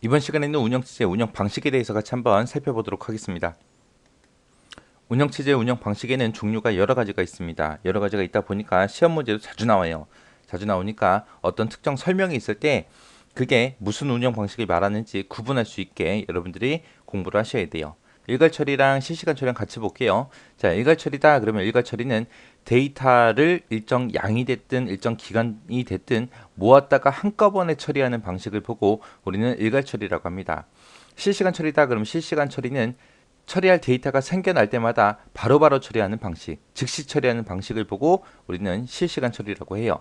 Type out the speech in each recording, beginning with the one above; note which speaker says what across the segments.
Speaker 1: 이번 시간에는 운영체제 운영 방식에 대해서 같이 한번 살펴보도록 하겠습니다. 운영체제 운영 방식에는 종류가 여러 가지가 있습니다. 여러 가지가 있다 보니까 시험 문제도 자주 나와요. 자주 나오니까 어떤 특정 설명이 있을 때 그게 무슨 운영 방식을 말하는지 구분할 수 있게 여러분들이 공부를 하셔야 돼요. 일괄 처리랑 실시간 처리랑 같이 볼게요. 자, 일괄 처리다 그러면 일괄 처리는 데이터를 일정 양이 됐든 일정 기간이 됐든 모았다가 한꺼번에 처리하는 방식을 보고 우리는 일괄 처리라고 합니다. 실시간 처리다 그러면 실시간 처리는 처리할 데이터가 생겨날 때마다 바로바로 바로 처리하는 방식, 즉시 처리하는 방식을 보고 우리는 실시간 처리라고 해요.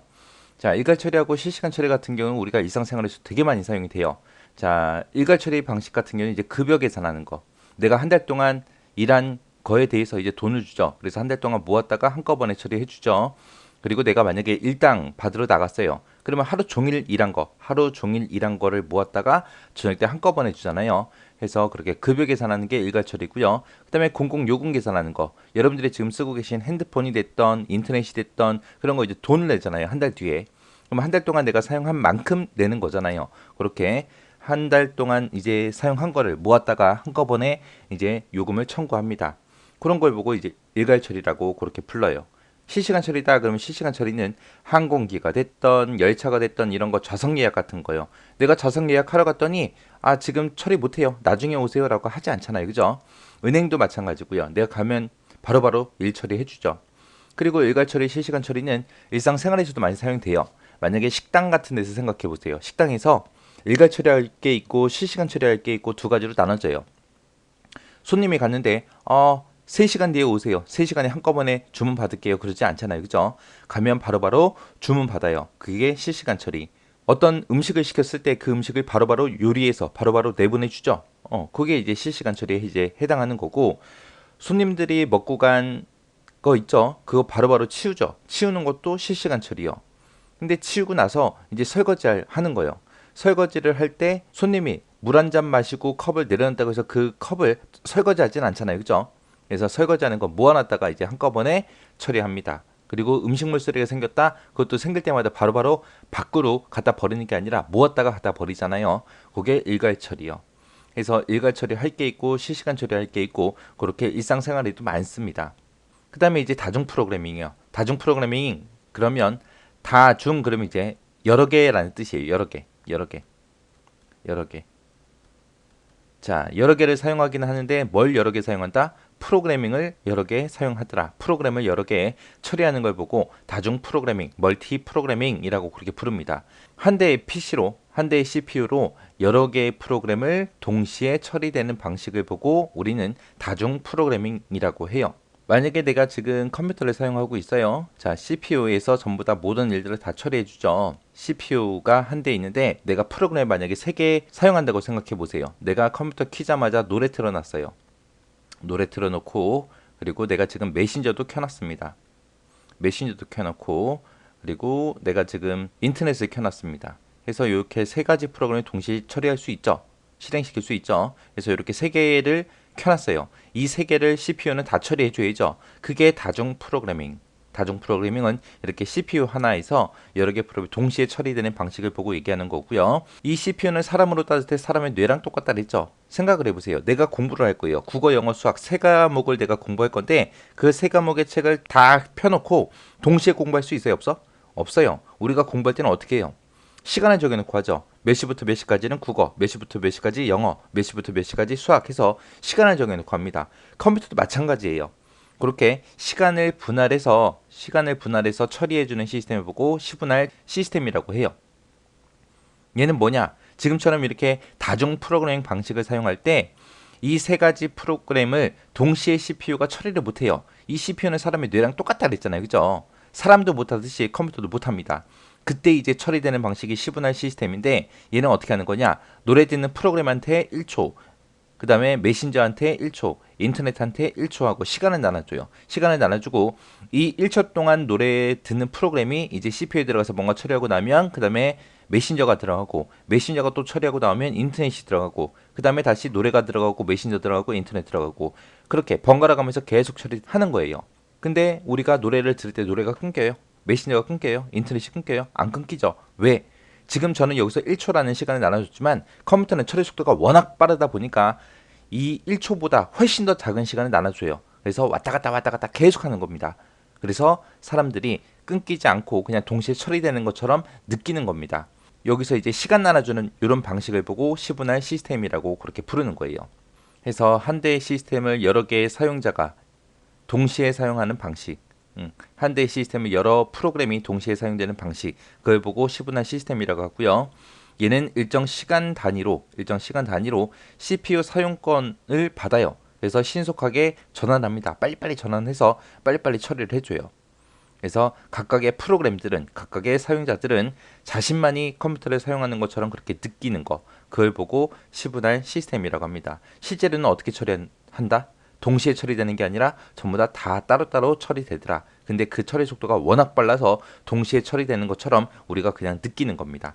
Speaker 1: 자, 일괄 처리하고 실시간 처리 같은 경우는 우리가 일상생활에서 되게 많이 사용이 돼요. 자, 일괄 처리 방식 같은 경우는 이제 급여 계산하는 거. 내가 한 달 동안 일한 거에 대해서 이제 돈을 주죠. 그래서 한 달 동안 모았다가 한꺼번에 처리해 주죠. 그리고 내가 만약에 일당 받으러 나갔어요. 그러면 하루 종일 일한 거, 하루 종일 일한 거를 모았다가 저녁 때 한꺼번에 주잖아요. 해서 그렇게 급여 계산하는 게 일괄 처리고요. 그다음에 공공 요금 계산하는 거. 여러분들이 지금 쓰고 계신 핸드폰이 됐던 인터넷이 됐던 그런 거 이제 돈을 내잖아요. 한 달 뒤에. 그럼 한 달 동안 내가 사용한 만큼 내는 거잖아요. 그렇게 한 달 동안 이제 사용한 거를 모았다가 한꺼번에 이제 요금을 청구합니다. 그런 걸 보고 이제 일괄 처리라고 그렇게 불러요. 실시간 처리다 그러면 실시간 처리는 항공기가 됐던 열차가 됐던 이런 거 좌석 예약 같은 거요. 내가 좌석 예약하러 갔더니 아 지금 처리 못해요. 나중에 오세요라고 하지 않잖아요. 그죠? 은행도 마찬가지고요. 내가 가면 바로바로 바로 일 처리해 주죠. 그리고 일괄 처리, 실시간 처리는 일상생활에서도 많이 사용돼요. 만약에 식당 같은 데서 생각해 보세요. 식당에서 일괄 처리할 게 있고 실시간 처리할 게 있고 두 가지로 나눠져요. 손님이 갔는데 어 3시간 뒤에 오세요. 3시간에 한꺼번에 주문 받을게요. 그러지 않잖아요. 그죠? 가면 바로바로 바로 주문 받아요. 그게 실시간 처리. 어떤 음식을 시켰을 때 그 음식을 바로바로 바로 요리해서 바로바로 바로 내보내 주죠. 어, 그게 이제 실시간 처리에 이제 해당하는 거고 손님들이 먹고 간 거 있죠. 그거 바로바로 바로 치우죠. 치우는 것도 실시간 처리요. 근데 치우고 나서 이제 설거지 하는 거예요. 설거지를 할 때 손님이 물 한 잔 마시고 컵을 내려놓는다고 해서 그 컵을 설거지 하진 않잖아요. 그죠? 그래서 설거지하는 거 모아놨다가 이제 한꺼번에 처리합니다. 그리고 음식물 쓰레기가 생겼다. 그것도 생길 때마다 바로바로 바로 밖으로 갖다 버리는 게 아니라 모았다가 갖다 버리잖아요. 그게 일괄 처리요. 그래서 일괄 처리할 게 있고 실시간 처리할 게 있고 그렇게 일상생활에도 많습니다. 그 다음에 이제 다중 프로그래밍이요. 다중 프로그래밍 그러면 다중 그러면 이제 여러 개라는 뜻이에요. 여러 개, 여러 개, 여러 개. 자, 여러 개를 사용하기는 하는데 뭘 여러 개 사용한다? 프로그래밍을 여러 개 사용하더라. 프로그램을 여러 개 처리하는 걸 보고 다중 프로그래밍, 멀티 프로그래밍이라고 그렇게 부릅니다. 한 대의 PC로 한 대의 CPU로 여러 개의 프로그램을 동시에 처리되는 방식을 보고 우리는 다중 프로그래밍이라고 해요. 만약에 내가 지금 컴퓨터를 사용하고 있어요. 자, CPU에서 전부 다 모든 일들을 다 처리해 주죠. CPU가 한 대 있는데 내가 프로그램 만약에 세 개 사용한다고 생각해 보세요. 내가 컴퓨터 키자마자 노래 틀어놨어요. 노래 틀어놓고 그리고 내가 지금 메신저도 켜놨습니다. 메신저도 켜놓고 그리고 내가 지금 인터넷을 켜놨습니다. 그래서 이렇게 세 가지 프로그램을 동시에 처리할 수 있죠. 실행시킬 수 있죠. 그래서 이렇게 세 개를 켜놨어요. 이 세 개를 CPU는 다 처리해 줘야죠. 그게 다중 프로그래밍. 다중 프로그래밍은 이렇게 CPU 하나에서 여러 개 프로그램이 동시에 처리되는 방식을 보고 얘기하는 거고요. 이 CPU는 사람으로 따질 때 사람의 뇌랑 똑같다 그랬죠. 생각을 해보세요. 내가 공부를 할 거예요. 국어, 영어, 수학 세 과목을 내가 공부할 건데 그 세 과목의 책을 다 펴놓고 동시에 공부할 수 있어요? 없어? 없어요. 우리가 공부할 때는 어떻게 해요? 시간을 정해놓고 하죠. 몇 시부터 몇 시까지는 국어, 몇 시부터 몇 시까지 영어, 몇 시부터 몇 시까지 수학 해서 시간을 정해놓고 합니다. 컴퓨터도 마찬가지예요. 그렇게 시간을 분할해서 시간을 분할해서 처리해주는 시스템을 보고 시분할 시스템이라고 해요. 얘는 뭐냐? 지금처럼 이렇게 다중 프로그래밍 방식을 사용할 때 이 세 가지 프로그램을 동시에 CPU가 처리를 못해요. 이 CPU는 사람의 뇌랑 똑같다 그랬잖아요. 그죠? 사람도 못하듯이 컴퓨터도 못합니다. 그때 이제 처리되는 방식이 시분할 시스템인데 얘는 어떻게 하는 거냐? 노래 듣는 프로그램한테 1초, 그 다음에 메신저한테 1초, 인터넷한테 1초 하고 시간을 나눠줘요. 시간을 나눠주고 이 1초 동안 노래 듣는 프로그램이 이제 CPU에 들어가서 뭔가 처리하고 나면 그 다음에 메신저가 들어가고 메신저가 또 처리하고 나오면 인터넷이 들어가고 그 다음에 다시 노래가 들어가고 메신저 들어가고 인터넷 들어가고 그렇게 번갈아 가면서 계속 처리하는 거예요. 근데 우리가 노래를 들을 때 노래가 끊겨요. 메신저가 끊겨요. 인터넷이 끊겨요. 안 끊기죠. 왜? 지금 저는 여기서 1초라는 시간을 나눠줬지만 컴퓨터는 처리 속도가 워낙 빠르다 보니까 이 1초보다 훨씬 더 작은 시간을 나눠줘요. 그래서 왔다 갔다 왔다 갔다 계속 하는 겁니다. 그래서 사람들이 끊기지 않고 그냥 동시에 처리되는 것처럼 느끼는 겁니다. 여기서 이제 시간 나눠주는 이런 방식을 보고 시분할 시스템이라고 그렇게 부르는 거예요. 해서 한 대의 시스템을 여러 개의 사용자가 동시에 사용하는 방식, 음, 한 대의 시스템을 여러 프로그램이 동시에 사용되는 방식, 그걸 보고 시분할 시스템이라고 하고요. 얘는 일정 시간 단위로, 일정 시간 단위로 CPU 사용권을 받아요. 그래서 신속하게 전환합니다. 빨리빨리 전환해서 빨리빨리 처리를 해줘요. 그래서 각각의 프로그램들은 각각의 사용자들은 자신만이 컴퓨터를 사용하는 것처럼 그렇게 느끼는 거 그걸 보고 시분할 시스템이라고 합니다. 실제로는 어떻게 처리한다? 동시에 처리되는 게 아니라 전부 다 다 따로따로 처리되더라. 근데 그 처리 속도가 워낙 빨라서 동시에 처리되는 것처럼 우리가 그냥 느끼는 겁니다.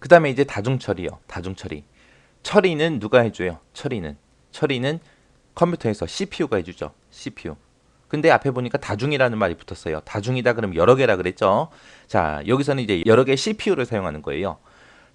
Speaker 1: 그 다음에 이제 다중 처리요. 다중 처리. 처리는 누가 해줘요? 처리는 처리는 컴퓨터에서 CPU가 해주죠. CPU. 근데 앞에 보니까 다중이라는 말이 붙었어요. 다중이다 그러면 여러 개라 그랬죠. 자, 여기서는 이제 여러 개의 CPU를 사용하는 거예요.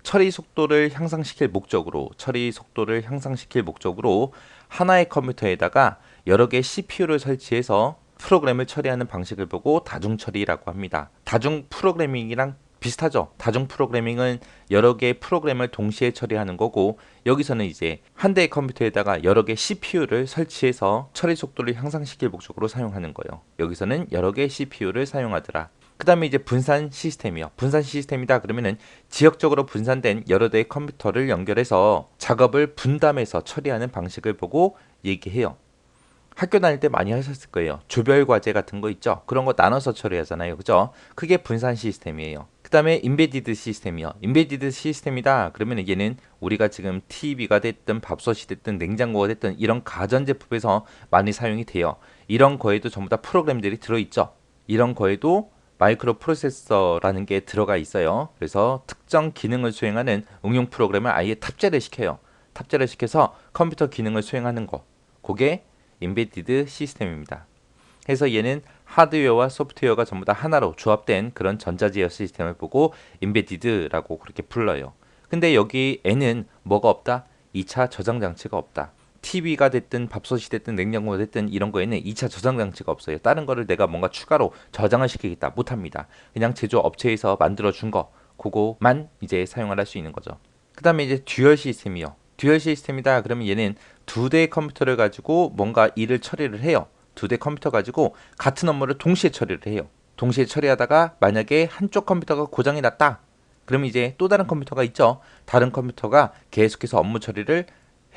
Speaker 1: 처리 속도를 향상시킬 목적으로 처리 속도를 향상시킬 목적으로 하나의 컴퓨터에다가 여러 개의 CPU를 설치해서 프로그램을 처리하는 방식을 보고 다중 처리라고 합니다. 다중 프로그래밍이랑 비슷하죠. 다중 프로그래밍은 여러 개의 프로그램을 동시에 처리하는 거고 여기서는 이제 한 대의 컴퓨터에다가 여러 개의 CPU를 설치해서 처리 속도를 향상시킬 목적으로 사용하는 거예요. 여기서는 여러 개의 CPU를 사용하더라. 그 다음에 이제 분산 시스템이요. 분산 시스템이다 그러면은 지역적으로 분산된 여러 대의 컴퓨터를 연결해서 작업을 분담해서 처리하는 방식을 보고 얘기해요. 학교 다닐 때 많이 하셨을 거예요. 조별 과제 같은 거 있죠? 그런 거 나눠서 처리하잖아요. 그죠? 그게 분산 시스템이에요. 그 다음에 인베디드 시스템이요. 인베디드 시스템이다. 그러면 얘는 우리가 지금 TV가 됐든 밥솥이 됐든 냉장고가 됐든 이런 가전제품에서 많이 사용이 돼요. 이런 거에도 전부 다 프로그램들이 들어있죠. 이런 거에도 마이크로 프로세서라는 게 들어가 있어요. 그래서 특정 기능을 수행하는 응용 프로그램을 아예 탑재를 시켜요. 탑재를 시켜서 컴퓨터 기능을 수행하는 거. 그게 인베디드 시스템입니다. 해서 얘는 하드웨어와 소프트웨어가 전부 다 하나로 조합된 그런 전자제어 시스템을 보고 인베디드라고 그렇게 불러요. 근데 여기 N은 뭐가 없다? 2차 저장 장치가 없다. TV가 됐든 밥솥이 됐든 냉장고가 됐든 이런 거에는 2차 저장 장치가 없어요. 다른 거를 내가 뭔가 추가로 저장을 시키겠다 못 합니다. 그냥 제조 업체에서 만들어 준 거 그거만 이제 사용을 할 수 있는 거죠. 그 다음에 이제 듀얼 시스템이요. 듀얼 시스템이다 그러면 얘는 두 대의 컴퓨터를 가지고 뭔가 일을 처리를 해요. 두 대 컴퓨터 가지고 같은 업무를 동시에 처리를 해요. 동시에 처리하다가 만약에 한쪽 컴퓨터가 고장이 났다. 그럼 이제 또 다른 컴퓨터가 있죠. 다른 컴퓨터가 계속해서 업무 처리를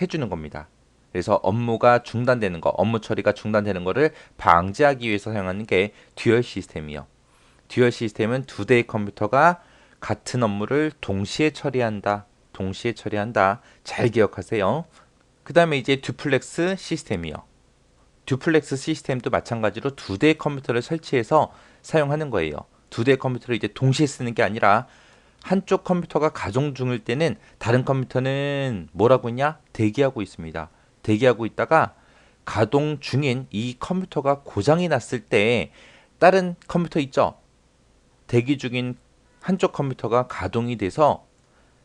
Speaker 1: 해주는 겁니다. 그래서 업무가 중단되는 거, 업무 처리가 중단되는 거를 방지하기 위해서 사용하는 게 듀얼 시스템이요. 듀얼 시스템은 두 대의 컴퓨터가 같은 업무를 동시에 처리한다. 동시에 처리한다. 잘 기억하세요. 그 다음에 이제 듀플렉스 시스템이요. 듀플렉스 시스템도 마찬가지로 두 대의 컴퓨터를 설치해서 사용하는 거예요. 두 대의 컴퓨터를 이제 동시에 쓰는 게 아니라 한쪽 컴퓨터가 가동 중일 때는 다른 컴퓨터는 뭐라고 있냐? 대기하고 있습니다. 대기하고 있다가 가동 중인 이 컴퓨터가 고장이 났을 때 다른 컴퓨터 있죠? 대기 중인 한쪽 컴퓨터가 가동이 돼서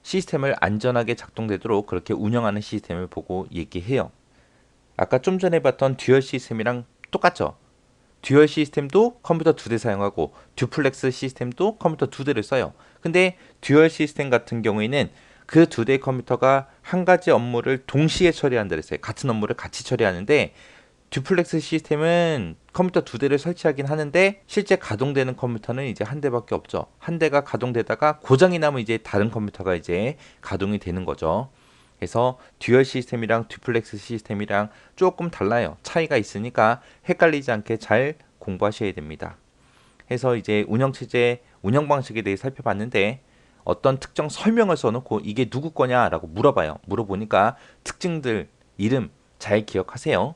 Speaker 1: 시스템을 안전하게 작동되도록 그렇게 운영하는 시스템을 보고 얘기해요. 아까 좀 전에 봤던 듀얼 시스템이랑 똑같죠? 듀얼 시스템도 컴퓨터 두 대 사용하고 듀플렉스 시스템도 컴퓨터 두 대를 써요. 근데 듀얼 시스템 같은 경우에는 그 두 대의 컴퓨터가 한 가지 업무를 동시에 처리한다 그랬어요. 같은 업무를 같이 처리하는데 듀플렉스 시스템은 컴퓨터 두 대를 설치하긴 하는데 실제 가동되는 컴퓨터는 이제 한 대밖에 없죠. 한 대가 가동되다가 고장이 나면 이제 다른 컴퓨터가 이제 가동이 되는 거죠. 그래서 듀얼 시스템이랑 듀플렉스 시스템이랑 조금 달라요. 차이가 있으니까 헷갈리지 않게 잘 공부하셔야 됩니다. 해서 이제 운영체제 운영 방식에 대해 살펴봤는데 어떤 특정 설명을 써놓고 이게 누구 거냐라고 물어봐요. 물어보니까 특징들 이름 잘 기억하세요.